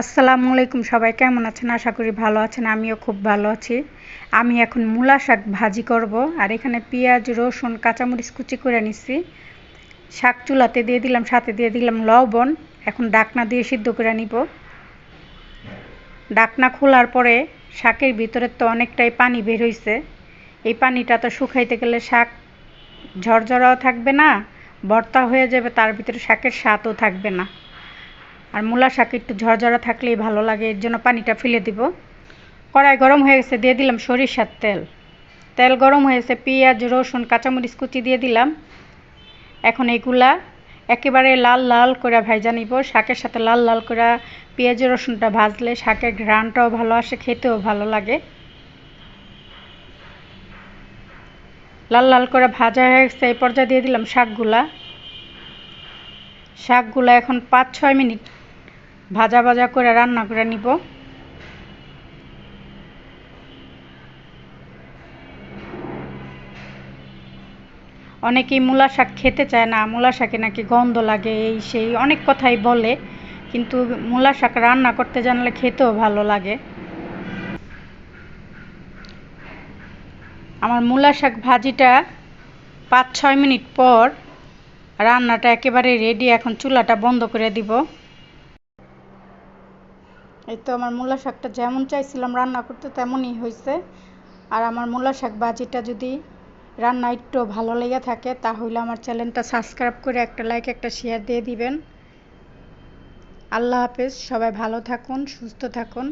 আসসালামু আলাইকুম, সবাই কেমন আছেন? আশা করি ভালো আছেন, আমিও খুব ভালো আছি। আমি এখন মূলা শাক ভাজি করব, আর এখানে পেঁয়াজ, রসুন, কাঁচামরিচ কুচি করে নিচ্ছি শাক চুলাতে দিয়ে দিলাম, সাথে দিয়ে দিলাম লবণ। এখন ডাকনা দিয়ে সিদ্ধ করে নিব। ডাকনা খোলার পরে শাকের ভিতরে তো অনেকটাই পানি বের হয়েছে এই পানিটা তো শুকাইতে গেলে শাক ঝরঝরাও থাকবে না, ভর্তা হয়ে যাবে, তার ভিতরে শাকের স্বাদও থাকবে না। আর মূলা শাক একটু ঝরঝরা থাকলেই ভালো লাগে, এর জন্য পানিটা ফেলে দিব। কড়াই গরম হয়ে গেছে, দিয়ে দিলাম সরিষার তেল। তেল গরম হয়েছে পেঁয়াজ, রসুন, কাঁচামরিচ কুচি দিয়ে দিলাম। এখন এগুলা একেবারে লাল লাল করে ভাইজা নিব। শাকের সাথে লাল লাল করে পেঁয়াজ, রসুনটা ভাজলে শাকের ঘ্রাণটাও ভালো আসে, খেতেও ভালো লাগে। লাল লাল করে ভাজা হয়ে গেছে, এই পর্যায়ে দিয়ে দিলাম শাকগুলা। শাকগুলো এখন পাঁচ ছয় মিনিট ভাজা ভাজা করে রান্না করে নিব। অনেকেই মূলা শাক খেতে চায় না, মূলা শাকে নাকি গন্ধ লাগে, এই সেই অনেক কথাই বলে, কিন্তু মূলা শাক রান্না করতে জানলে খেতেও ভালো লাগে। আমার মূলা শাক ভাজিটা পাঁচ ছয় মিনিট পর রান্নাটা একেবারে রেডি এখন চুলাটা বন্ধ করে দিব। এই তো আমার মূলা শাকটা যেমন চাইছিলাম রান্না করতে তেমনই হয়েছে আর আমার মূলা শাক ভাজিটা যদি রান্না একটু ভালো লেগে থাকে, তাহলে আমার চ্যানেলটা সাবস্ক্রাইব করে একটা লাইক একটা শেয়ার দিয়ে দিবেন। আল্লাহ হাফেজ, সবাই ভালো থাকুন, সুস্থ থাকুন।